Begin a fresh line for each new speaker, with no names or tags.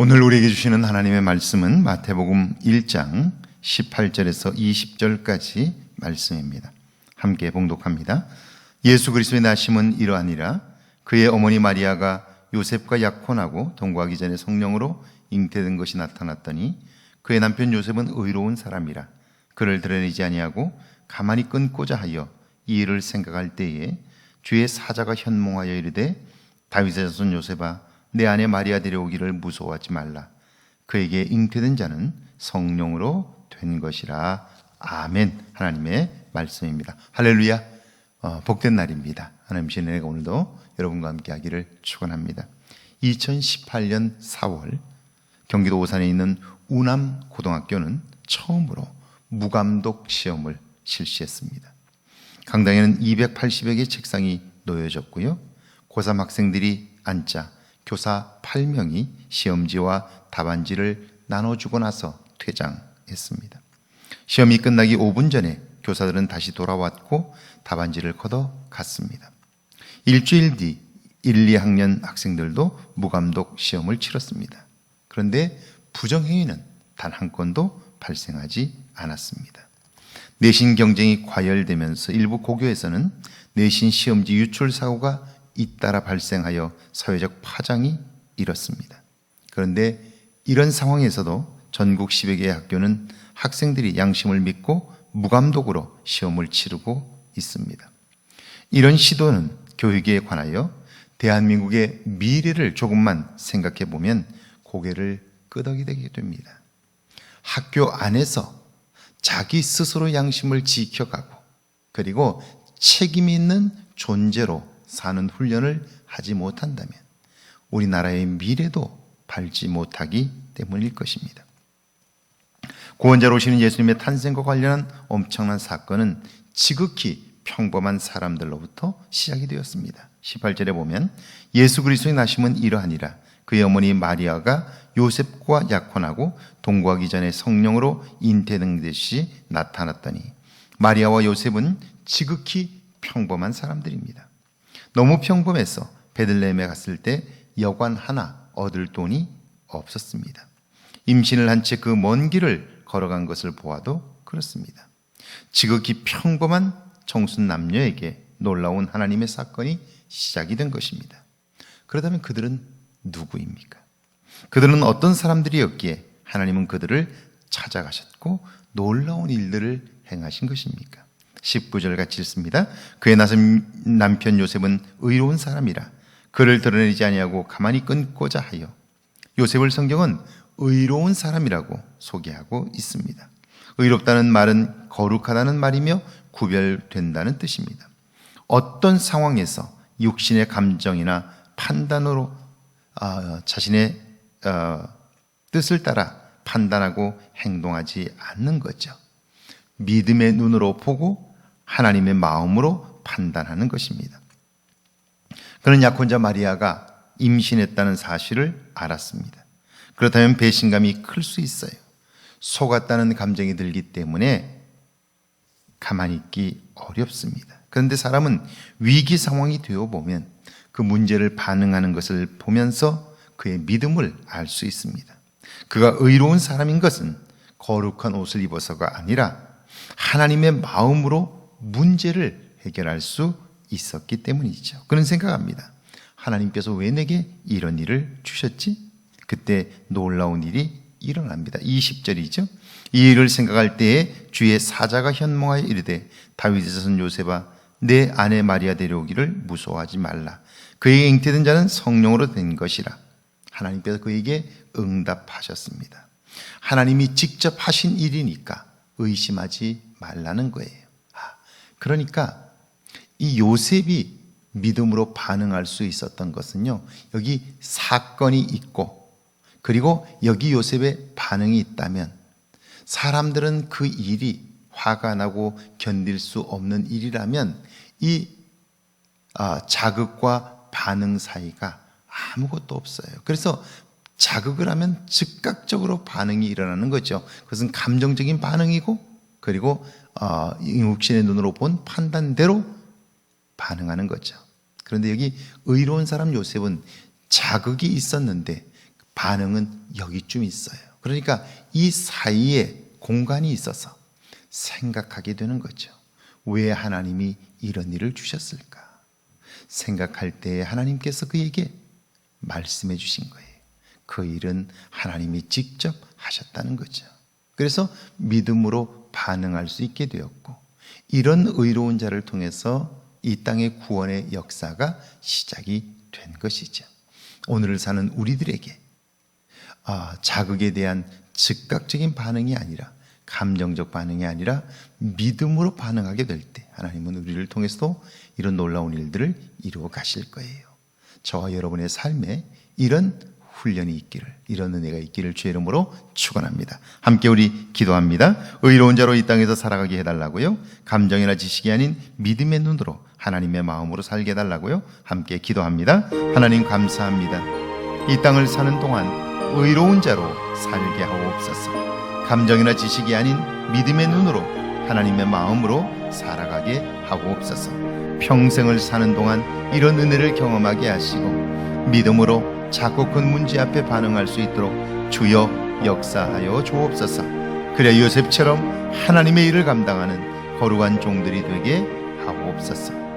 오늘 우리에게 주시는 하나님의 말씀은 마태복음 1장 18절에서 20절까지 말씀입니다. 함께 봉독합니다. 예수 그리스도의 나심은 이러하니라 그의 어머니 마리아가 요셉과 약혼하고 동거하기 전에 성령으로 잉태된 것이 나타났더니 그의 남편 요셉은 의로운 사람이라 그를 드러내지 아니하고 가만히 끊고자 하여 이 일을 생각할 때에 주의 사자가 현몽하여 이르되 다윗의 자손 요셉아 내 아내 마리아 데려오기를 무서워하지 말라. 그에게 잉태된 자는 성령으로 된 것이라. 아멘. 하나님의 말씀입니다. 할렐루야. 어, 복된 날입니다. 하나님 신 은혜가 오늘도 여러분과 함께 하기를 축원합니다. 2018년 4월 경기도 오산에 있는 우남 고등학교는 처음으로 무감독 시험을 실시했습니다. 강당에는 280여 개 책상이 놓여졌고요. 고3 학생들이 앉자 교사 8명이 시험지와 답안지를 나눠주고 나서 퇴장했습니다. 시험이 끝나기 5분 전에 교사들은 다시 돌아왔고 답안지를 걷어 갔습니다. 일주일 뒤 1, 2학년 학생들도 무감독 시험을 치렀습니다. 그런데 부정행위는 단 한 건도 발생하지 않았습니다. 내신 경쟁이 과열되면서 일부 고교에서는 내신 시험지 유출 사고가 잇따라 발생하여 사회적 파장이 일었습니다. 그런데 이런 상황에서도 전국 10여 개의 학교는 학생들이 양심을 믿고 무감독으로 시험을 치르고 있습니다. 이런 시도는 교육에 관하여 대한민국의 미래를 조금만 생각해 보면 고개를 끄덕이게 됩니다. 학교 안에서 자기 스스로 양심을 지켜가고 그리고 책임 있는 존재로 사는 훈련을 하지 못한다면 우리나라의 미래도 밝지 못하기 때문일 것입니다. 구원자로 오시는 예수님의 탄생과 관련한 엄청난 사건은 지극히 평범한 사람들로부터 시작이 되었습니다. 18절에 보면 예수 그리스도의 나심은 이러하니라 그의 어머니 마리아가 요셉과 약혼하고 동거하기 전에 성령으로 잉태된 듯이 나타났더니 마리아와 요셉은 지극히 평범한 사람들입니다. 너무 평범해서 베들레헴에 갔을 때 여관 하나 얻을 돈이 없었습니다. 임신을 한 채 그 먼 길을 걸어간 것을 보아도 그렇습니다. 지극히 평범한 청순 남녀에게 놀라운 하나님의 사건이 시작이 된 것입니다. 그렇다면 그들은 누구입니까? 그들은 어떤 사람들이었기에 하나님은 그들을 찾아가셨고 놀라운 일들을 행하신 것입니까? 19절 같이 읽습니다. 그의 남편 요셉은 의로운 사람이라 그를 드러내지 아니하고 가만히 끊고자 하여 요셉을 성경은 의로운 사람이라고 소개하고 있습니다. 의롭다는 말은 거룩하다는 말이며 구별된다는 뜻입니다. 어떤 상황에서 육신의 감정이나 판단으로 어, 자신의 어, 뜻을 따라 판단하고 행동하지 않는 거죠. 믿음의 눈으로 보고 하나님의 마음으로 판단하는 것입니다. 그는 약혼자 마리아가 임신했다는 사실을 알았습니다. 그렇다면 배신감이 클 수 있어요. 속았다는 감정이 들기 때문에 가만히 있기 어렵습니다. 그런데 사람은 위기 상황이 되어 보면 그 문제를 반응하는 것을 보면서 그의 믿음을 알 수 있습니다. 그가 의로운 사람인 것은 거룩한 옷을 입어서가 아니라 하나님의 마음으로 문제를 해결할 수 있었기 때문이죠. 그런 생각합니다. 하나님께서 왜 내게 이런 일을 주셨지? 그때 놀라운 일이 일어납니다. 20절이죠. 이 일을 생각할 때에 주의 사자가 현몽하여 이르되 자손 요셉아 내 아내 마리아 데려오기를 무서워하지 말라. 그에게 잉태된 자는 성령으로 된 것이라. 하나님께서 그에게 응답하셨습니다. 하나님이 직접 하신 일이니까 의심하지 말라는 거예요. 아, 그러니까 이 요셉이 믿음으로 반응할 수 있었던 것은요, 여기 사건이 있고, 그리고 여기 요셉의 반응이 있다면, 사람들은 그 일이 화가 나고 견딜 수 없는 일이라면, 이 아, 자극과 반응 사이가 아무것도 없어요. 그래서 자극을 하면 즉각적으로 반응이 일어나는 거죠. 그것은 감정적인 반응이고, 그리고 어, 육신의 눈으로 본 판단대로 반응하는 거죠. 그런데 여기 의로운 사람 요셉은 자극이 있었는데 반응은 여기쯤 있어요. 그러니까 이 사이에 공간이 있어서 생각하게 되는 거죠. 왜 하나님이 이런 일을 주셨을까? 생각할 때 하나님께서 그에게 말씀해 주신 거예요. 그 일은 하나님이 직접 하셨다는 거죠. 그래서 믿음으로 반응할 수 있게 되었고, 이런 의로운 자를 통해서 이 땅의 구원의 역사가 시작이 된 것이죠. 오늘을 사는 우리들에게 아, 자극에 대한 즉각적인 반응이 아니라 감정적 반응이 아니라 믿음으로 반응하게 될 때 하나님은 우리를 통해서도 이런 놀라운 일들을 이루어 가실 거예요. 저와 여러분의 삶에 이런 훈련이 있기를 이런 은혜가 있기를 주의 이름으로 축원합니다. 함께 우리 기도합니다. 의로운 자로 이 땅에서 살아가게 해달라고요. 감정이나 지식이 아닌 믿음의 눈으로 하나님의 마음으로 살게 해달라고요. 함께 기도합니다. 하나님 감사합니다. 이 땅을 사는 동안 의로운 자로 살게 하옵소서. 감정이나 지식이 아닌 믿음의 눈으로 하나님의 마음으로 살아가게 하옵소서. 평생을 사는 동안 이런 은혜를 경험하게 하시고 믿음으로 작고 큰 문제 앞에 반응할 수 있도록 주여 역사하여 주옵소서. 그래 요셉처럼 하나님의 일을 감당하는 거룩한 종들이 되게 하옵소서.